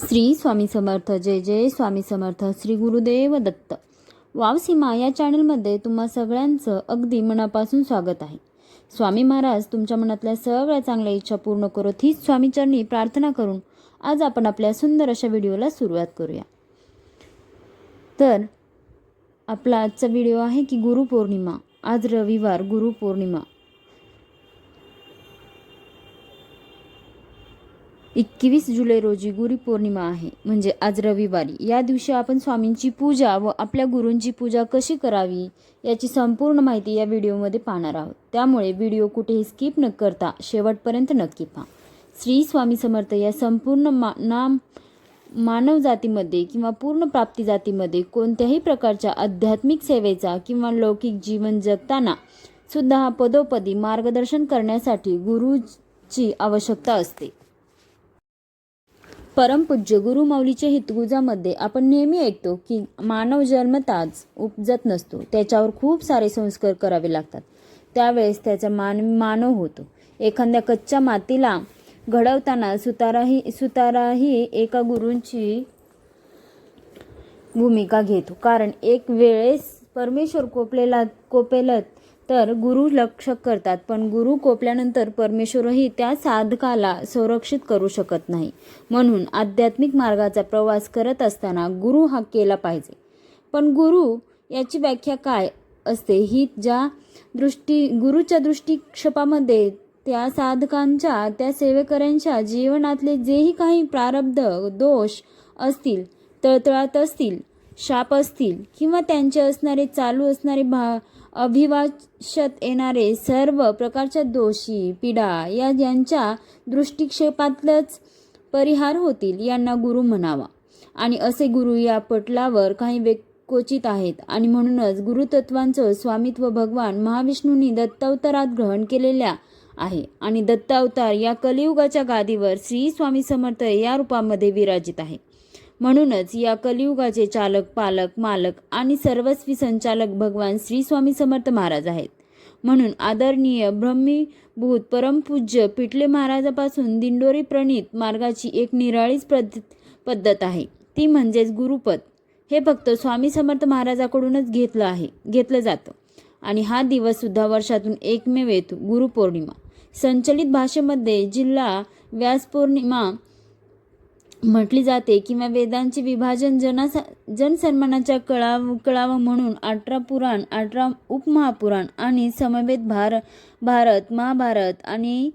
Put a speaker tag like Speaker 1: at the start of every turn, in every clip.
Speaker 1: श्री स्वामी समर्थ जय जय स्वामी समर्थ श्री गुरुदेव दत्त. वावसीमा या चॅनलमध्ये तुम्हा सगळ्यांचं अगदी मनापासून स्वागत आहे. स्वामी महाराज तुमच्या मनातल्या सगळ्या चांगल्या इच्छा पूर्ण करत हीच स्वामीचरणी प्रार्थना करून आज आपण आपल्या सुंदर अशा व्हिडिओला सुरुवात करूया. तर आपला आजचा व्हिडिओ आहे की गुरुपौर्णिमा. आज रविवार गुरुपौर्णिमा. एकवीस जुलै रोजी गुरुपौर्णिमा आहे. म्हणजे आज रविवारी. या दिवशी आपण स्वामींची पूजा व आपल्या गुरूंची पूजा कशी करावी याची संपूर्ण माहिती या व्हिडिओमध्ये पाहणार आहोत. त्यामुळे व्हिडिओ कुठेही स्किप न करता शेवटपर्यंत नक्की पहा. श्री स्वामी समर्थ या संपूर्ण मा नाम मानव जातीमध्ये किंवा पूर्ण प्राप्ती जातीमध्ये कोणत्याही प्रकारच्या आध्यात्मिक सेवेचा किंवा लौकिक जीवन जगताना सुद्धा हा पदोपदी मार्गदर्शन करण्यासाठी गुरुची आवश्यकता असते. परमपूज्य गुरुमाऊलीच्या हितगुजामध्ये आपण नेहमी ऐकतो की मानव जन्मताच उपजत नसतो. त्याच्यावर खूप सारे संस्कार करावे लागतात. त्यावेळेस त्याचा मान मानव होतो. एखाद्या कच्च्या मातीला घडवताना सुताराही सुताराही एका गुरूंची भूमिका घेतो. कारण एक वेळेस परमेश्वर कोपलेला कोपेलत तर गुरु लक्ष करतात पण गुरु कोपल्यानंतर परमेश्वरही त्या साधकाला संरक्षित करू शकत नाही. म्हणून आध्यात्मिक मार्गाचा प्रवास करत असताना गुरु हा केला पाहिजे. पण गुरु याची व्याख्या काय असते? ही ज्या दृष्टी गुरुच्या दृष्टिक्षेपामध्ये त्या साधकांच्या त्या सेवेकऱ्यांच्या जीवनातले जेही काही प्रारब्ध दोष असतील तळतळात असतील शाप असतील किंवा त्यांचे असणारे चालू असणारे भा अभिवाशत येणारे सर्व प्रकारच्या दोषी पीडा या यांच्या दृष्टिक्षेपातलंच परिहार होतील यांना गुरु म्हणावा. आणि असे गुरु या पटलावर काही व्यक् क्वचित आहेत आणि म्हणूनच गुरुतत्वांचं स्वामित्व भगवान महाविष्णूंनी दत्तावतारात ग्रहण केलेल्या आहे. आणि दत्तावतार या कलियुगाच्या गादीवर श्री स्वामी समर्थ या रूपामध्ये विराजित आहे. म्हणूनच या कलियुगाचे चालक पालक मालक आणि सर्वस्वी संचालक भगवान श्री स्वामी समर्थ महाराज आहेत. म्हणून आदरणीय ब्रह्मीभूत परमपूज्य पिटले महाराजापासून दिंडोरी प्रणित मार्गाची एक निराळीच पद्ध पद्धत आहे. ती म्हणजेच गुरुपद. हे फक्त स्वामी समर्थ महाराजाकडूनच घेतलं आहे घेतलं जातं. आणि हा दिवससुद्धा वर्षातून एकमेव येतो गुरुपौर्णिमा. संचलित भाषेमध्ये जिल्हा व्यासपौर्णिमा म्हटली जाते किंवा वेदांचे विभाजन जनासा जनसन्मानाच्या कळाव कळावं म्हणून अठरा पुराण अठरा उपमहापुराण आणि समवेत भार भारत महाभारत आणि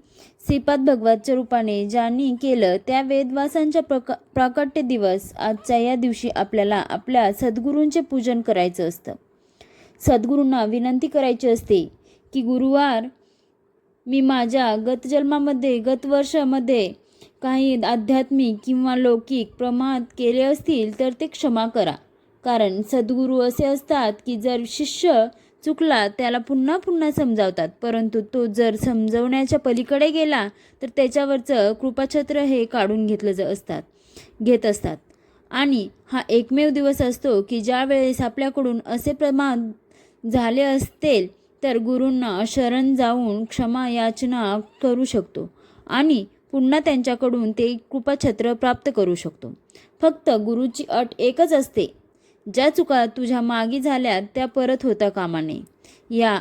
Speaker 1: श्रीपाद भगवतच्या रूपाने ज्यांनी केलं त्या वेदवासांच्या प्रक प्राकट्य दिवस आजच्या या दिवशी आपल्याला आपल्या सद्गुरूंचे पूजन करायचं असतं. सद्गुरूंना विनंती करायची असते की गुरुवार मी माझ्या गतजन्मामध्ये गतवर्षामध्ये काही आध्यात्मिक किंवा लौकिक प्रमाद केले असतील तर ते क्षमा करा. कारण सद्गुरू असे असतात की जर शिष्य चुकला त्याला पुन्हा पुन्हा समजावतात. परंतु तो जर समजवण्याच्या पलीकडे गेला तर त्याच्यावरचं कृपाछत्र हे काढून घेतलं ज असतात घेत असतात. आणि हा एकमेव दिवस असतो की ज्या वेळेस आपल्याकडून असे प्रमाद झाले असतील तर गुरूंना शरण जाऊन क्षमा याचना करू शकतो. आणि पुन्हा त्यांच्याकडून ते कृपाछत्र प्राप्त करू शकतो. फक्त गुरुची अट एकच असते. ज्या चुका तुझ्या मागी झाल्या त्या परत होता कामा नये या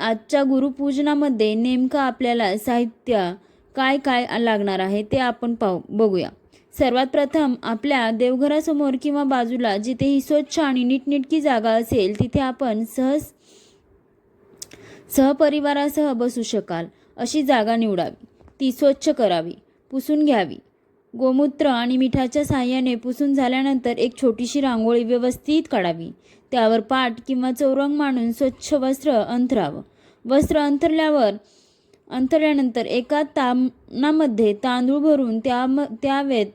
Speaker 1: आजच्या गुरुपूजनामध्ये नेमकं आपल्याला साहित्य काय काय लागणार आहे ते आपण पाहू बघूया. सर्वात प्रथम आपल्या देवघरासमोर किंवा बाजूला जिथेही स्वच्छ आणि नीटनेटकी जागा असेल तिथे आपण सहज सहपरिवारासह बसू शकाल अशी जागा निवडावी. ती स्वच्छ करावी पुसून घ्यावी. गोमूत्र आणि मिठाच्या साहाय्याने पुसून झाल्यानंतर एक छोटीशी रांगोळी व्यवस्थित काढावी. त्यावर पाट किंवा चौरंग मांडून स्वच्छ वस्त्र अंथरावं. वस्त्र अंथरल्यावर अंथरल्यानंतर एका तामणामध्ये तांदूळ भरून त्या त्यावेत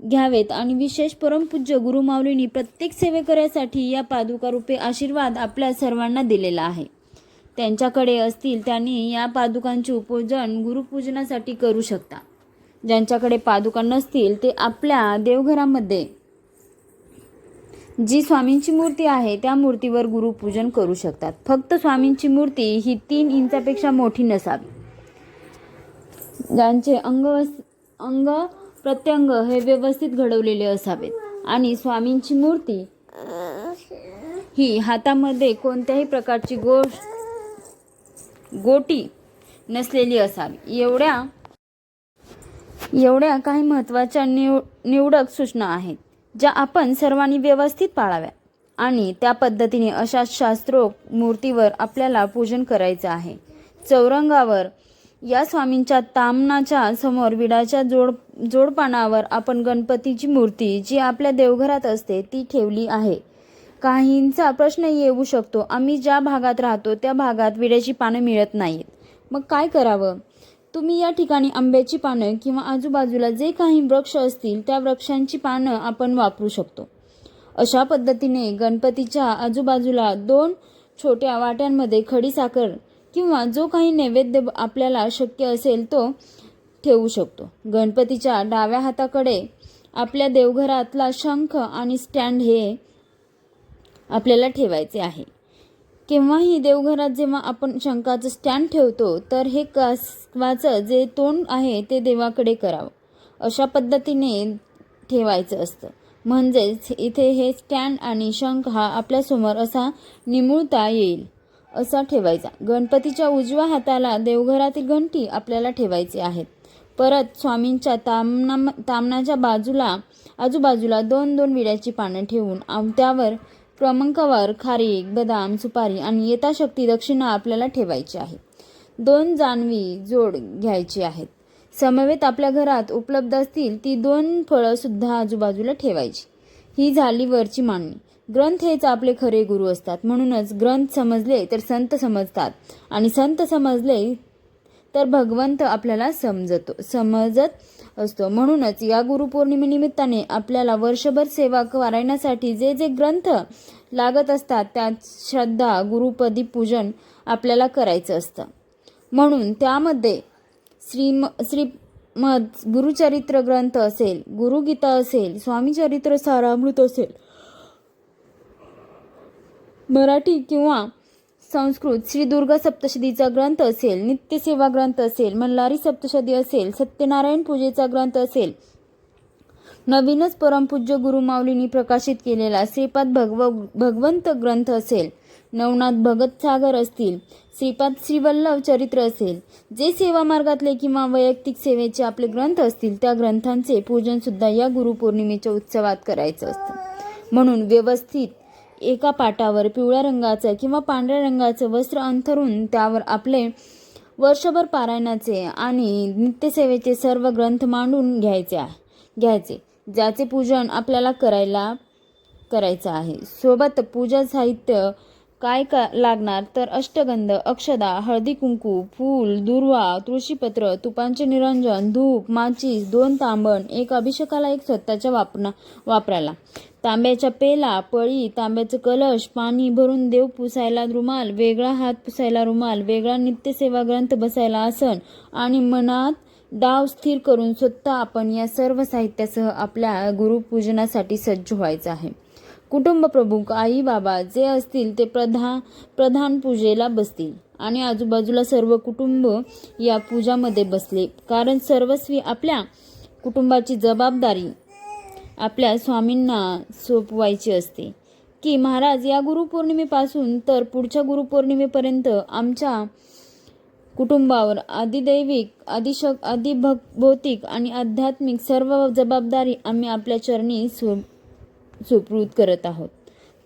Speaker 1: घ्यावेत आणि विशेष परमपूज्य गुरुमाऊलींनी प्रत्येक सेवेकऱ्यासाठी या पादुकारूपे आशीर्वाद आपल्या सर्वांना दिलेला आहे. त्यांच्याकडे असतील त्यांनी या पादुकांचे पूजन गुरुपूजनासाठी करू शकता. ज्यांच्याकडे पादुका नसतील ते आपल्या देवघरामध्ये. जी स्वामींची मूर्ती आहे त्या मूर्तीवर गुरुपूजन करू शकतात. फक्त स्वामींची मूर्ती ही तीन इंचापेक्षा मोठी नसावी. ज्यांचे अंग अंग प्रत्यंग हे व्यवस्थित घडवलेले असावेत. आणि स्वामींची मूर्ती ही हातामध्ये कोणत्याही प्रकारची गोष्ट गोटी नसलेली असावी. एवढ्या एवढ्या काही महत्त्वाच्या निव निवडक सूचना आहेत ज्या आपण सर्वांनी व्यवस्थित पाळाव्या. आणि त्या पद्धतीने अशा शास्त्रोक्त मूर्तीवर आपल्याला पूजन करायचं आहे. चौरंगावर या स्वामींच्या तामनाच्या समोर विडाच्या जोड जोडपानावर आपण गणपतीची मूर्ती जी आपल्या देवघरात असते ती ठेवली आहे. काहींचा प्रश्न येऊ शकतो. आम्ही ज्या भागात राहतो त्या भागात विड्याची पानं मिळत नाहीत. मग काय करावं? तुम्ही या ठिकाणी आंब्याची पानं किंवा आजूबाजूला जे काही वृक्ष असतील त्या वृक्षांची पानं आपण वापरू शकतो. अशा पद्धतीने गणपतीच्या आजूबाजूला दोन छोट्या वाट्यांमध्ये खडीसाखर किंवा जो काही नैवेद्य आपल्याला शक्य असेल तो ठेवू शकतो. गणपतीच्या डाव्या हाताकडे आपल्या देवघरातला शंख आणि स्टँड हे आपल्याला ठेवायचे आहे. केव्हाही देवघरात जेव्हा आपण शंकाचं स्टँड ठेवतो तर हे कासवाचं जे तोंड आहे ते देवाकडे करावं. अशा पद्धतीने ठेवायचं असतं. म्हणजेच इथे हे स्टँड आणि शंख हा आपल्यासमोर असा निमुळता येईल असा ठेवायचा. गणपतीच्या उजव्या हाताला देवघरातील घंटी आपल्याला ठेवायची आहेत. परत स्वामींच्या तामना तामनाच्या बाजूला आजूबाजूला दोन दोन विड्याची पानं ठेवून त्यावर क्रमांकावर खारीक बदाम सुपारी आणि यथाशक्ती दक्षिणा आपल्याला ठेवायची आहे. दोन जानवी जोड घ्यायची आहेत. समवेत आपल्या घरात उपलब्ध असतील ती दोन फळं सुद्धा आजूबाजूला ठेवायची. ही झाली वरची मांडणी. ग्रंथ हेच आपले खरे गुरु असतात. म्हणूनच ग्रंथ समजले तर संत समजतात आणि संत समजले तर भगवंत आपल्याला समजतो समजत असतो. म्हणूनच या गुरुपौर्णिमेनिमित्ताने आपल्याला वर्षभर सेवा करायण्यासाठी जे जे ग्रंथ लागत असतात त्यात श्रद्धा गुरुपदी पूजन आपल्याला करायचं असतं. म्हणून त्यामध्ये श्रीम श्रीमद गुरुचरित्र ग्रंथ असेल गुरुगीता असेल स्वामीचरित्र सारामृत असेल मराठी किंवा संस्कृत श्री दुर्गा सप्तशतीचा ग्रंथ असेल नित्यसेवा ग्रंथ असेल मल्हारी सप्तशती असेल सत्यनारायण पूजेचा ग्रंथ असेल नवीनच परमपूज्य गुरुमाऊलींनी प्रकाशित केलेला श्रीपाद भगव भगवंत ग्रंथ असेल नवनाथ भगत सागर असतील श्रीपाद श्रीवल्लभ चरित्र असेल जे सेवा मार्गातले किंवा वैयक्तिक सेवेचे आपले ग्रंथ असतील त्या ग्रंथांचे पूजन सुद्धा या गुरुपौर्णिमेच्या उत्सवात करायचं असतं. म्हणून व्यवस्थित एका पाटावर पिवळ्या रंगाचं किंवा पांढऱ्या रंगाचं वस्त्र अंथरून त्यावर आपले वर्षभर पारायणाचे आणि नित्यसेवेचे सर्व ग्रंथ मांडून घ्यायचे आहे घ्यायचे ज्याचे पूजन आपल्याला करायला करायचं आहे. सोबत पूजा साहित्य काय का लागणार तर अष्टगंध अक्षदा हळदी कुंकू फूल दुर्वा तुळशीपत्र तुपांचे निरंजन धूप माचीस दोन तांबण एक अभिषेकाला एक स्वतःच्या वापरा वापरायला. तांब्याच्या पेला पळी तांब्याचं कलश पाणी भरून देव पुसायला रुमाल वेगळा हात पुसायला रुमाल वेगळा नित्यसेवा ग्रंथ बसायला आसन आणि मनात डाव स्थिर करून स्वतः आपण या सर्व साहित्यासह आपल्या गुरुपूजनासाठी सज्ज व्हायचं आहे. कुटुंब प्रमुख आई बाबा जे असतील ते प्रधान प्रधान पूजेला बसतील आणि आजूबाजूला सर्व कुटुंब या पूजामध्ये बसले. कारण सर्वस्वी आपल्या कुटुंबाची जबाबदारी आपल्या स्वामींना सोपवायची असते. की महाराज या गुरुपौर्णिमेपासून तर पुढच्या गुरुपौर्णिमेपर्यंत आमच्या कुटुंबावर आदिदैविक अधिशक अधिभक भौतिक आणि आध्यात्मिक सर्व जबाबदारी आम्ही आपल्या चरणी सु सुपूर्द करत आहोत.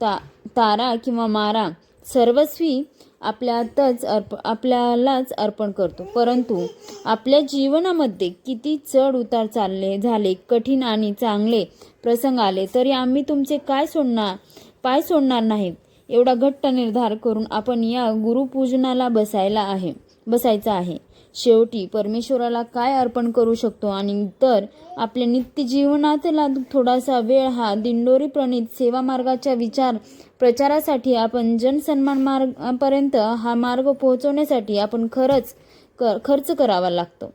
Speaker 1: ता तारा किंवा मारा सर्वस्वी आपल्यातच अर्प आपल्यालाच अर्पण करतो. परंतु आपल्या जीवनामध्ये किती चढ उतार चालले झाले कठीण आणि चांगले प्रसंग आले तरी आम्ही तुमचे काय सोडणार पाय सोडणार नाहीत. एवढा घट्ट निर्धार करून आपण या गुरुपूजनाला बसायला आहे बसायचं आहे. शेवटी परमेश्वराला काय अर्पण करू शकतो? आणि तर आपल्या नित्य जीवनातला थोडासा वेळ हा दिंडोरी प्रणित सेवा मार्गाच्या विचार प्रचारासाठी आपण जनसन्मान मार्गापर्यंत हा मार्ग पोहोचवण्यासाठी आपण खरंच कर खर्च करावा लागतो.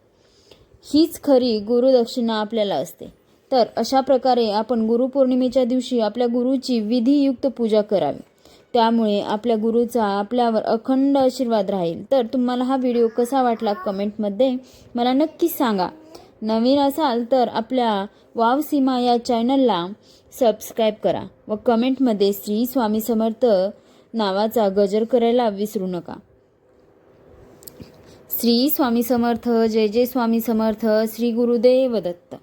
Speaker 1: हीच खरी गुरुदक्षिणा आपल्याला असते. तर अशा प्रकारे आपण गुरुपौर्णिमेच्या दिवशी आपल्या गुरुची विधियुक्त पूजा करावी. त्यामुळे आपल्या गुरुचा आपल्यावर अखंड आशीर्वाद राहील. तर तुम्हाला हा व्हिडिओ कसा वाटला कमेंटमध्ये मला नक्कीच सांगा. नवीन असाल तर आपल्या वाव सीमा या चॅनलला सबस्क्राईब करा व कमेंटमध्ये श्री स्वामी समर्थ नावाचा गजर करायला विसरू नका. श्री स्वामी समर्थ जय जय स्वामी समर्थ श्री गुरुदेव दत्त.